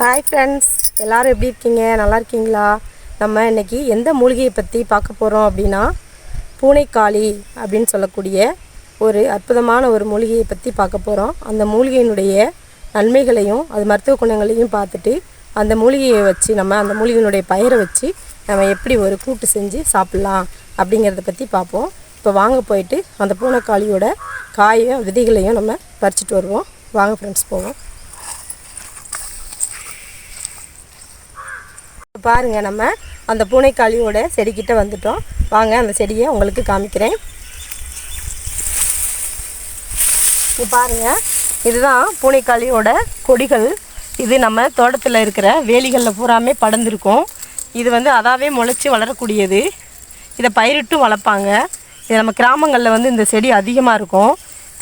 Hi friends எல்லோரும் எப்படி இருக்கீங்க? நல்லா இருக்கீங்களா? நம்ம இன்னைக்கு எந்த மூலிகையை பற்றி பார்க்க போகிறோம் அப்படின்னா பூனைக்காளி அப்படின்னு சொல்லக்கூடிய ஒரு அற்புதமான ஒரு மூலிகையை பற்றி பார்க்க போகிறோம் அந்த மூலிகையினுடைய நன்மைகளையும் அது மருத்துவ குணங்களையும் பார்த்துட்டு அந்த மூலிகையை வச்சு நம்ம அந்த மூலிகையினுடைய பயிரை வச்சு நம்ம எப்படி ஒரு கூட்டு செஞ்சு சாப்பிட்லாம் அப்படிங்கிறத பற்றி பார்ப்போம். இப்போ வாங்க போயிட்டு அந்த பூனைக்காளியோட காயும் விதைகளையும் நம்ம பறிச்சிட்டு வருவோம். வாங்க ஃப்ரெண்ட்ஸ் போவோம். பாருங்கள் நம்ம அந்த பூனைக்காளியோட செடிக்கிட்ட வந்துட்டோம். வாங்க அந்த செடியை உங்களுக்கு காமிக்கிறேன். இது பாருங்கள் இதுதான் பூனைக்காளியோட கொடிகள். இது நம்ம தோட்டத்தில் இருக்கிற வேலிகளில் பூராமே படர்ந்துருக்கும். இது வந்து அதாவே முளைச்சி வளரக்கூடியது. இதை பயிரிட்டும் வளர்ப்பாங்க. இது நம்ம கிராமங்களில் வந்து இந்த செடி அதிகமாக இருக்கும்.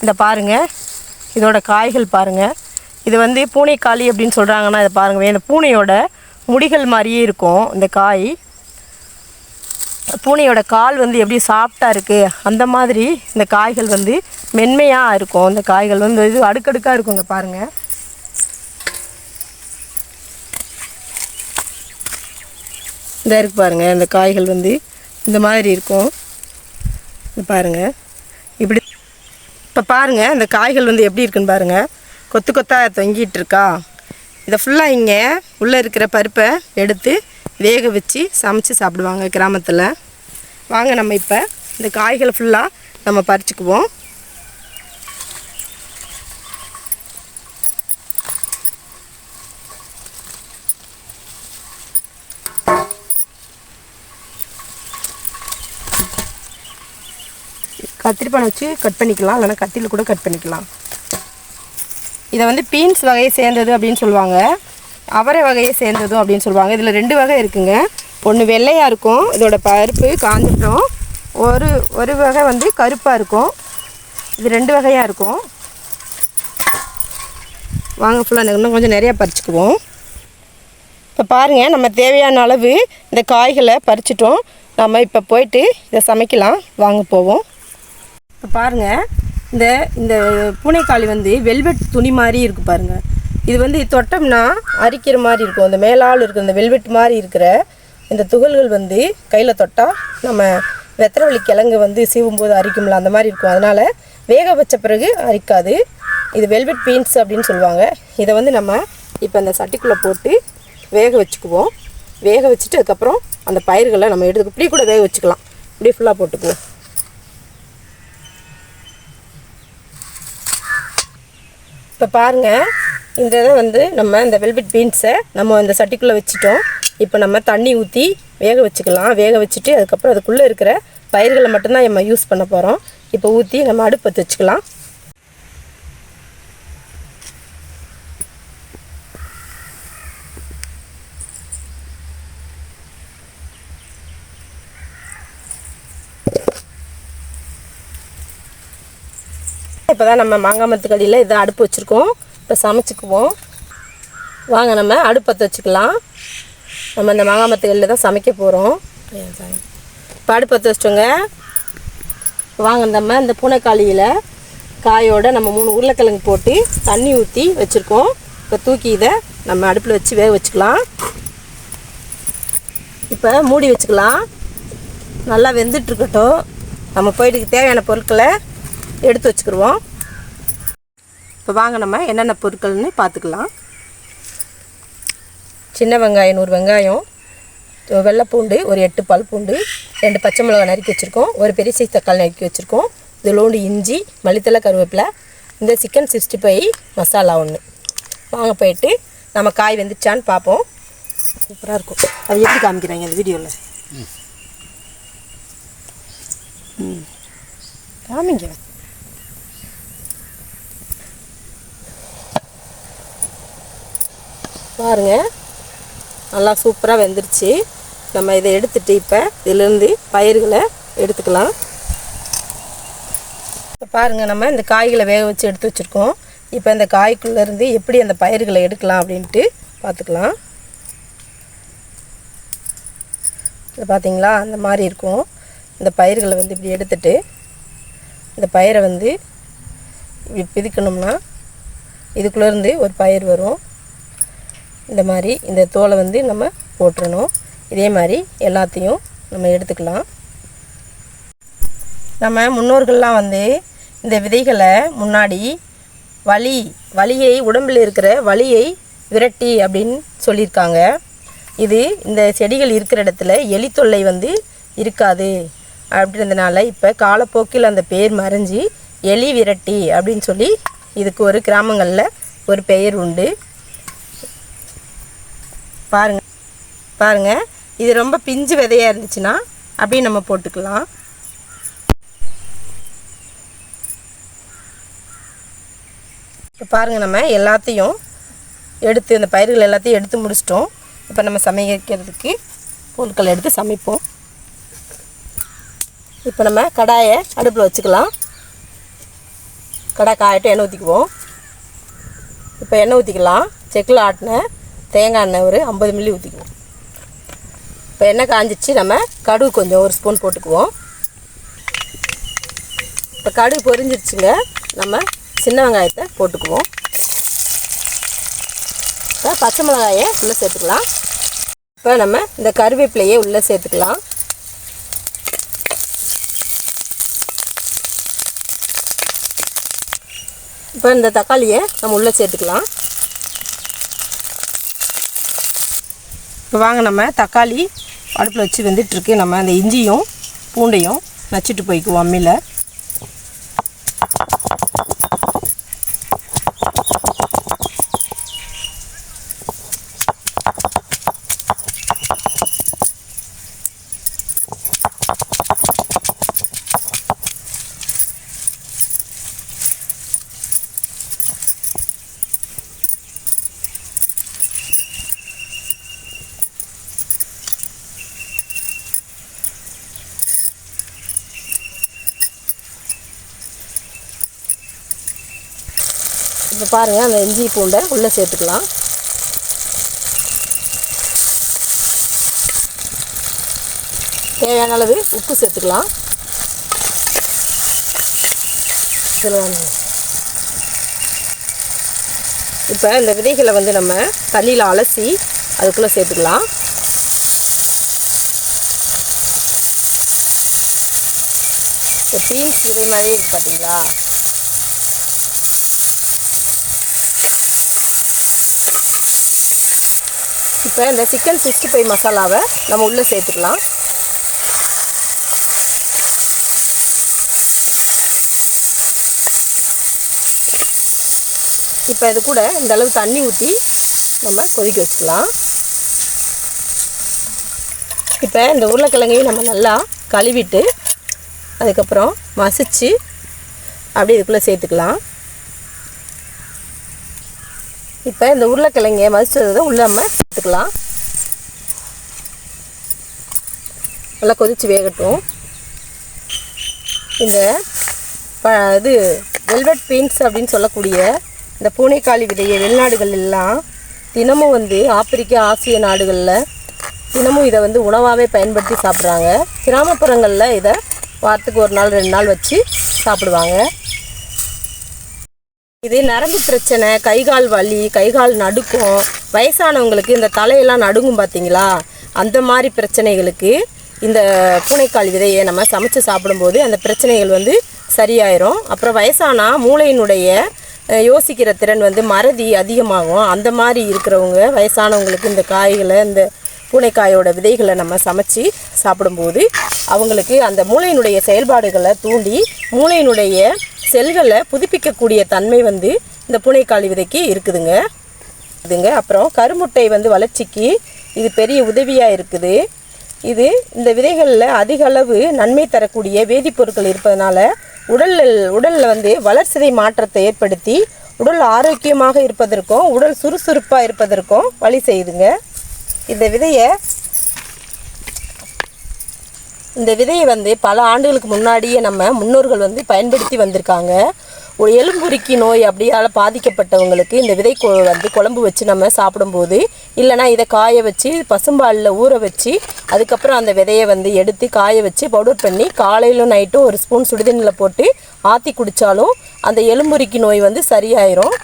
இந்த பாருங்க இதோட காய்கள் பாருங்க. இது வந்து பூனைக்காளி அப்படின்னு சொல்கிறாங்கன்னா இதை பாருங்கள் இந்த பூனையோட முடிகள் மாதிரியே இருக்கும் இந்த காய். பூனையோட கால் வந்து எப்படி சாஃப்டாக இருக்குது அந்த மாதிரி இந்த காய்கள் வந்து மென்மையாக இருக்கும். இந்த காய்கள் வந்து இது அடுக்கடுக்காக இருக்குங்க பாருங்கள் இந்த இருக்கு பாருங்கள் இந்த காய்கள் வந்து இந்த மாதிரி இருக்கும். இது பாருங்கள் இப்படி இப்போ பாருங்கள் இந்த காய்கள் வந்து எப்படி இருக்குன்னு பாருங்கள் கொத்து கொத்தாக தொங்கிட்டு இருக்கா. இதை ஃபுல்லாக இங்கே உள்ளே இருக்கிற பருப்பை எடுத்து வேக வச்சு சமைச்சு சாப்பிடுவாங்க கிராமத்தில். வாங்க நம்ம இப்போ இந்த காய்களை ஃபுல்லாக நம்ம பறிச்சுக்குவோம். கத்திரிப்பானை வச்சு கட் பண்ணிக்கலாம் இல்லைன்னா கத்தியில் கூட கட் பண்ணிக்கலாம். இதை வந்து பீன்ஸ் வகையை சேர்ந்தது அப்படின்னு சொல்லுவாங்க. அவரை வகையை சேர்ந்ததும் அப்படின்னு சொல்லுவாங்க. இதில் ரெண்டு வகை இருக்குங்க. ஒன்று வெள்ளையாக இருக்கும். இதோட பருப்பு காஞ்சிட்டோம். ஒரு ஒரு வகை வந்து கருப்பாக இருக்கும். இது ரெண்டு வகையாக இருக்கும். வாங்க ஃபுல்லாக இன்னும் கொஞ்சம் நிறையா பறிச்சுக்குவோம். இப்போ பாருங்கள் நம்ம தேவையான அளவு இந்த காய்களை பறிச்சிட்டோம். நம்ம இப்போ போயிட்டு இதை சமைக்கலாம். வாங்க போவோம். இப்போ பாருங்கள் இந்த இந்த பூனைக்காளி வந்து வெல்வெட் துணி மாதிரி இருக்கு பாருங்கள் இது வந்து தொட்டோம்னா அரிக்கிற மாதிரி இருக்கும். இந்த மேலால் இருக்கிற இந்த வெல்வெட் மாதிரி இருக்கிற இந்த துகள்கள் வந்து கையில் தொட்டால் நம்ம வெத்தரவள்ளி கிழங்கு வந்து சீவும்போது அரிக்கும்ல அந்த மாதிரி இருக்கும். அதனால் வேக வச்ச பிறகு அரிக்காது. இது வெல்வெட் பீன்ஸ் அப்படின்னு சொல்லுவாங்க. இதை வந்து நம்ம இப்போ அந்த சட்டிக்குள்ளே போட்டு வேக வச்சுக்குவோம். வேக வச்சுட்டு அதுக்கப்புறம் அந்த பயிர்களை நம்ம எடுத்து இப்படி கூட வேக வச்சுக்கலாம். இப்படி ஃபுல்லாக போட்டுக்குவோம். இப்போ பாருங்கள் இந்த இதை வந்து நம்ம இந்த வெல்வெட் பீன்ஸை நம்ம இந்த சட்டிக்குள்ளே வச்சுட்டோம். இப்போ நம்ம தண்ணி ஊற்றி வேக வச்சுக்கலாம். வேக வச்சுட்டு அதுக்கப்புறம் அதுக்குள்ளே இருக்கிற பயிர்களை மட்டும்தான் நம்ம யூஸ் பண்ண போகிறோம் இப்போ ஊற்றி நம்ம அடுப்பு பற்ற வச்சுக்கலாம். இப்போ தான் நம்ம மாங்காய் மரத்துக்கடியில் இதை அடுப்பு வச்சுருக்கோம். இப்போ சமைச்சுக்குவோம். வாங்க நம்ம அடுப்பு பற்ற வச்சுக்கலாம். நம்ம இந்த மாங்காய் மரத்துக்கடியில் தான் சமைக்க போகிறோம் இப்போ அடுப்பு பற்ற வச்சிட்டோங்க. வாங்க நம்ம இந்த பூனைக்காளியில் காயோட நம்ம மூணு உருளைக்கிழங்கு போட்டு தண்ணி ஊற்றி வச்சுருக்கோம். இப்போ தூக்கி இதை நம்ம அடுப்பில் வச்சு வேக வச்சுக்கலாம். இப்போ மூடி வச்சுக்கலாம். நல்லா வெந்துட்டுருக்கட்டும் நம்ம போயிட்டுக்கு தேவையான பொருட்களை எடுத்து வச்சுக்கிடுவோம் இப்போ வாங்க நம்ம என்னென்ன பொருட்கள்னு பார்த்துக்கலாம் சின்ன வெங்காயம் நூறு வெங்காயம் வெள்ளைப்பூண்டு ஒரு எட்டு பல் பூண்டு ரெண்டு பச்சை மிளகாய் நறுக்கி வச்சுருக்கோம். ஒரு பெரிய சைஸ் தக்காளி நறுக்கி வச்சுருக்கோம். இதுலோண்டு இஞ்சி மல்லித்தலை கருவேப்பிலை இந்த சிக்கன் சிக்ஸ்டி ஃபைவ் மசாலா ஒன்று வாங்க போயிட்டு நம்ம காய் வெந்துச்சான்னு பார்ப்போம் சூப்பராக இருக்கும். அது எப்படி காமிக்கிறாங்க அந்த வீடியோவில் ம். காமிங்க. பாருங்க. நல்லா சூப்பராக வெந்துருச்சு. நம்ம இதை எடுத்துட்டு இப்போ இதிலேருந்து பயிர்களை எடுத்துக்கலாம். இப்போ பாருங்கள் நம்ம இந்த காய்களை வேக வச்சு எடுத்து வச்சுருக்கோம். இப்போ இந்த காய்க்குள்ளேருந்து எப்படி அந்த பயிர்களை எடுக்கலாம் அப்படின்ட்டு பார்த்துக்கலாம் இது பார்த்தீங்களா அந்த மாதிரி இருக்கும். இந்த பயிர்களை வந்து இப்படி எடுத்துட்டு இந்த பயிரை வந்து இப்படி பிதுக்கணும்னா இதுக்குள்ளேருந்து ஒரு பயிர் வரும். இந்த மாதிரி இந்த தோலை வந்து நம்ம போட்டுறணும். இதே மாதிரி எல்லாத்தையும் நம்ம எடுத்துக்கலாம். நம்ம முன்னோர்கள்லாம் வந்து இந்த விதைகளை முன்னாடி வலி வலியை உடம்பில் இருக்கிற வலியை விரட்டி அப்படின்னு சொல்லியிருக்காங்க. இது இந்த செடிகள் இருக்கிற இடத்துல எலி தொல்லை வந்து இருக்காது. அப்படின்றதுனால இப்போ காலப்போக்கில் அந்த பேர் மறைஞ்சி எலி விரட்டி அப்படின்னு சொல்லி இதுக்கு ஒரு கிராமங்களில் ஒரு பெயர் உண்டு. பாருங்கள் பாருங்கள் இது ரொம்ப பிஞ்சு விதையாக இருந்துச்சுன்னா அப்படியே நம்ம போட்டுக்கலாம். இப்போ பாருங்கள் நம்ம எல்லாத்தையும் எடுத்து இந்த பயிர்கள் எல்லாத்தையும் எடுத்து முடிச்சிட்டோம். இப்போ நம்ம சமைக்கிறதுக்கு பொருட்கள் எடுத்து சமைப்போம். இப்போ நம்ம கடாயை அடுப்பில் வச்சுக்கலாம். கடாய் காயிட்டு எண்ணெய் ஊற்றிக்குவோம் இப்போ எண்ணெய் ஊற்றிக்கலாம் செக்கில் ஆட்டின தேங்காய் எண்ணெய் ஒரு ஐம்பது மில்லி ஊற்றிக்குவோம் இப்போ எண்ணெய் காஞ்சிச்சு நம்ம கடுகு கொஞ்சம் ஒரு ஸ்பூன் போட்டுக்குவோம். இப்போ கடுகு பொரிஞ்சிருச்சுங்க நம்ம சின்ன வெங்காயத்தை போட்டுக்குவோம். இப்போ பச்சை மிளகாயை உள்ளே சேர்த்துக்கலாம். இப்போ நம்ம இந்த கருவேப்பிலையே உள்ளே சேர்த்துக்கலாம். இப்போ இந்த தக்காளியை நம்ம உள்ளே சேர்த்துக்கலாம். இப்போ வாங்க நம்ம தக்காளி அடுப்பில் வச்சு வெந்துட்டுருக்கு. நம்ம அந்த இஞ்சியும் பூண்டையும் நச்சுட்டு போய்க்குவோம் அம்மியில். இப்போ பாருங்கள் அந்த இஞ்சி பூண்டை உள்ளே சேர்த்துக்கலாம். தேவையான அளவு உப்பு சேர்த்துக்கலாம். இப்போ இந்த விதைகளை வந்து நம்ம தண்ணியில் அலசி அதுக்குள்ளே சேர்த்துக்கலாம். இப்போ பீன்ஸ் விதை மாதிரி பார்த்தீங்களா? இப்போ இந்த சிக்கன் சிக்ஸ்டி ஃபைவ் மசாலாவை நம்ம உள்ளே சேர்த்துக்கலாம். இப்போ இது கூட இந்த அளவு தண்ணி ஊற்றி நம்ம கொதிக்க வச்சுக்கலாம். இப்போ இந்த உருளைக்கிழங்கையும் நம்ம நல்லா கழுவிட்டு அதுக்கப்புறம் மசிச்சு அப்படியே இதுக்குள்ளே சேர்த்துக்கலாம். இப்போ இந்த உருளைக்கிழங்க மதிச்சதை உள்ளே நம்ம எடுத்துக்கலாம் நல்லா கொதித்து வேகட்டும். இந்த ப இது வெல்வெட் பீன்ஸ் அப்படின்னு சொல்லக்கூடிய இந்த பூனைக்காளி விதையை வெளிநாடுகள் எல்லாம் தினமும் வந்து ஆப்பிரிக்கா ஆசிய நாடுகளில் தினமும் இதை வந்து உணவாகவே பயன்படுத்தி சாப்பிட்றாங்க. கிராமப்புறங்களில் இதை வாரத்துக்கு ஒரு நாள் ரெண்டு நாள் வச்சு சாப்பிடுவாங்க. இது நரம்பு பிரச்சனை கை கால் வலி கை கால் வயசானவங்களுக்கு இந்த தலையெல்லாம் நடுங்கும் பார்த்தீங்களா அந்த மாதிரி பிரச்சனைகளுக்கு இந்த பூனைக்கால் விதையை நம்ம சமைச்சு சாப்பிடும்போது அந்த பிரச்சனைகள் வந்து சரியாயிரும். அப்புறம் வயசானா மூளையினுடைய யோசிக்கிற திறன் வந்து மறதி அதிகமாகும். அந்த மாதிரி இருக்கிறவங்க வயசானவங்களுக்கு இந்த காய்களை இந்த பூனைக்காயோட விதைகளை நம்ம சமைச்சு சாப்பிடும்போது அவங்களுக்கு அந்த மூளையினுடைய செயல்பாடுகளை தூண்டி மூளையினுடைய செல்களை புதுப்பிக்கக்கூடிய தன்மை வந்து இந்த பூனைக்காளி விதைக்கு இருக்குதுங்க. இதுங்க. அப்புறம் கருமுட்டை வந்து வளர்ச்சிக்கு இது பெரிய உதவியாக இருக்குது. இது இந்த விதைகளில் அதிக அளவு நன்மை தரக்கூடிய வேதிப்பொருட்கள் இருப்பதனால உடலில் உடலில் வந்து வளர்சிதை மாற்றத்தை ஏற்படுத்தி உடல் ஆரோக்கியமாக இருப்பதற்கும் உடல் சுறுசுறுப்பாக இருப்பதற்கும் வழி செய்யுதுங்க. இந்த விதையை இந்த விதையை வந்து பல ஆண்டுகளுக்கு முன்னாடியே நம்ம முன்னோர்கள் வந்து பயன்படுத்தி வந்திருக்காங்க. ஒரு எலும்புருக்கி நோய் அப்படியால் பாதிக்கப்பட்டவங்களுக்கு இந்த விதை கொ- வந்து குழம்பு வச்சு நம்ம சாப்பிடும்போது இல்லைனா இதை காய வச்சு பசும்பாலில் ஊற வச்சு அதுக்கப்புறம் அந்த விதையை வந்து எடுத்து காய வச்சு பவுடர் பண்ணி காலையிலும் நைட்டும் ஒரு ஸ்பூன் சுடுதண்ணில் போட்டு ஆற்றி குடித்தாலும் அந்த எலும்புருக்கி நோய் வந்து சரியாயிரும்.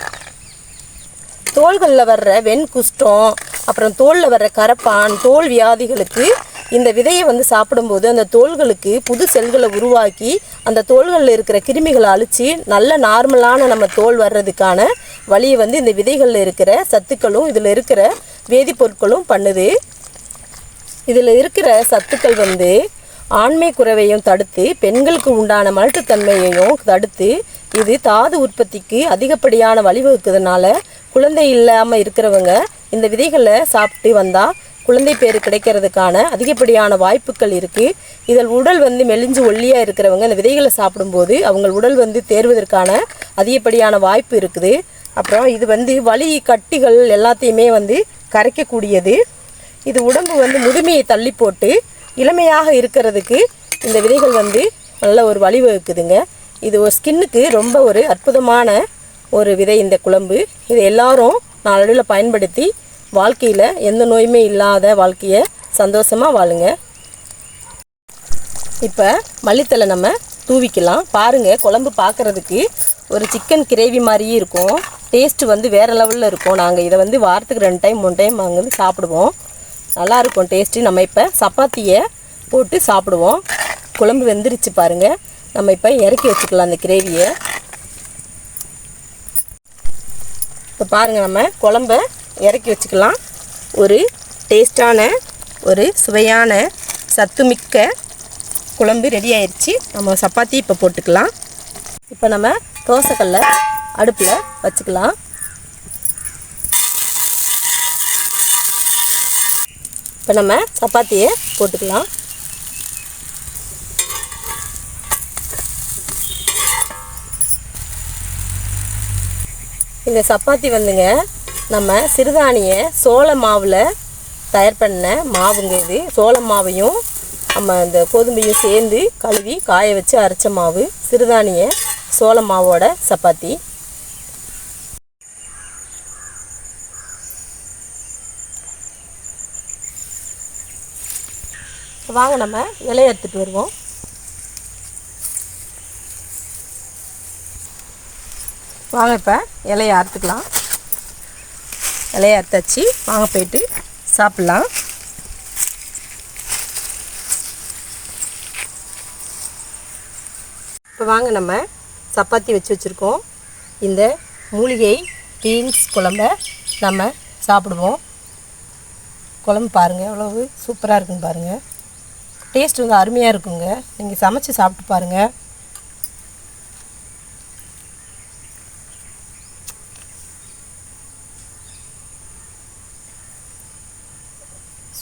தோள்களில் வர்ற வெண் குஷ்டம் அப்புறம் தோலில் வர்ற கரப்பான் தோல் வியாதிகளுக்கு இந்த விதையை வந்து சாப்பிடும்போது அந்த தோள்களுக்கு புது செல்களை உருவாக்கி அந்த தோள்களில் இருக்கிற கிருமிகளை அழித்து நல்ல நார்மலான நம்ம தோல் வர்றதுக்கான வழியை வந்து இந்த விதைகளில் இருக்கிற சத்துக்களும் இதில் இருக்கிற வேதிப்பொருட்களும் பண்ணுது. இதில் இருக்கிற சத்துக்கள் வந்து ஆண்மை குறைவையும் தடுத்து பெண்களுக்கு உண்டான மலட்டுத்தன்மையையும் தடுத்து இது தாது உற்பத்திக்கு அதிகப்படியான வழிவகுக்கிறதுனால குழந்தை இல்லாமல் இருக்கிறவங்க இந்த விதைகளை சாப்பிட்டு வந்தால் குழந்தை பேர் கிடைக்கிறதுக்கான அதிகப்படியான வாய்ப்புகள் இருக்குது இதில் உடல் வந்து மெலிஞ்சு ஒல்லியாக இருக்கிறவங்க இந்த விதைகளை சாப்பிடும்போது அவங்க உடல் வந்து தேர்வதற்கான அதிகப்படியான வாய்ப்பு இருக்குது. அப்புறம் இது வந்து வலி கட்டிகள் எல்லாத்தையுமே வந்து கரைக்கக்கூடியது. இது உடம்பு வந்து முதுமையை தள்ளி போட்டு இளமையாக இருக்கிறதுக்கு இந்த விதைகள் வந்து நல்ல ஒரு வழிவகுக்குதுங்க. இது ஒரு ஸ்கின்னுக்கு ரொம்ப ஒரு அற்புதமான ஒரு விதை இந்த குழம்பு. இதை எல்லாரும் நாளடைவில் பயன்படுத்தி வாழ்க்கையில் எந்த நோயுமே இல்லாத வாழ்க்கையை சந்தோஷமாக வாழுங்க. இப்போ மல்லித்தலை நம்ம தூவிக்கலாம். பாருங்கள் குழம்பு பார்க்குறதுக்கு ஒரு சிக்கன் கிரேவி மாதிரியே இருக்கும். டேஸ்ட்டு வந்து வேறு லெவலில் இருக்கும். நாங்கள் இதை வந்து வாரத்துக்கு ரெண்டு டைம் மூணு டைம் நாங்கள் வந்து சாப்பிடுவோம். நல்லா இருக்கும் டேஸ்ட்டு நம்ம இப்போ சப்பாத்தியை போட்டு சாப்பிடுவோம். குழம்பு வெந்துருச்சு பாருங்கள் நம்ம இப்போ இறக்கி வச்சுக்கலாம் அந்த கிரேவியை. இப்போ பாருங்கள் நம்ம குழம்ப இறக்கி வச்சுக்கலாம். ஒரு டேஸ்டான ஒரு சுவையான சத்துமிக்க குழம்பு ரெடி ஆயிடுச்சு நம்ம சப்பாத்தி இப்போ போட்டுக்கலாம். இப்போ நம்ம தோசைக்கல்ல அடுப்பில் வச்சுக்கலாம். இப்போ நம்ம சப்பாத்தியை போட்டுக்கலாம். இந்த சப்பாத்தி வந்துங்க நம்ம சிறுதானிய சோள மாவில் தயார் பண்ண மாவுங்க இது. சோள மாவையும் நம்ம இந்த கோதுமையும் சேர்ந்து கழுவி காய வச்சு அரைச்ச மாவு. சிறுதானிய சோள மாவோட சப்பாத்தி. வாங்க நம்ம இலைய எடுத்துகிட்டு வருவோம். வாங்க இப்போ இலையை அறுத்துக்கலாம். இலையை அறுத்தாச்சு வாங்க போயிட்டு சாப்பிட்லாம். இப்போ வாங்க நம்ம சப்பாத்தி வச்சு வச்சுருக்கோம். இந்த மூலிகை பீன்ஸ் குழம்ப நம்ம சாப்பிடுவோம். குழம்பு பாருங்கள் எவ்வளவு சூப்பராக இருக்குன்னு பாருங்கள் டேஸ்ட் வந்து அருமையாக இருக்குங்க. நீங்கள் சமைச்சு சாப்பிட்டு பாருங்கள்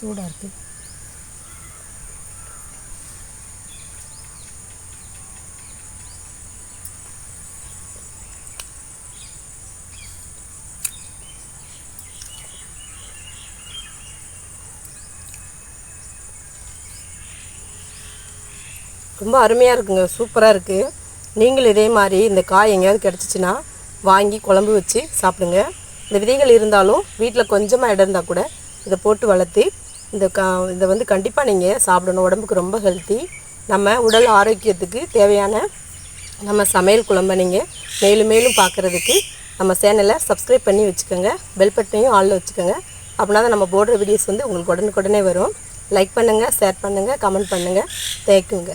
சூடாக இருக்குது ரொம்ப அருமையாக இருக்குங்க சூப்பராக இருக்குது நீங்களும் இதே மாதிரி இந்த காய் எங்கேயாவது கிடச்சிச்சின்னா வாங்கி குழம்பு வச்சு சாப்பிடுங்க. இந்த விதைகள் இருந்தாலும் வீட்டில் கொஞ்சமாக இடம் இருந்தால் கூட இதை போட்டு வளர்த்து இந்த கா இதை வந்து கண்டிப்பாக நீங்கள் சாப்பிடணும். உடம்புக்கு ரொம்ப ஹெல்த்தி நம்ம உடல் ஆரோக்கியத்துக்கு தேவையான நம்ம சமையல் குழம்பை நீங்கள் மேலும் மேலும் பார்க்குறதுக்கு நம்ம சேனலை சப்ஸ்கிரைப் பண்ணி வச்சுக்கோங்க. பெல் பட்டனையும் ஆளில் வச்சுக்கோங்க. அப்படின்னா தான் நம்ம போடுற வீடியோஸ் வந்து உங்களுக்கு உடனுக்குடனே வரும். லைக் பண்ணுங்கள் ஷேர் பண்ணுங்கள் கமெண்ட் பண்ணுங்கள் தேங்க்யூங்க.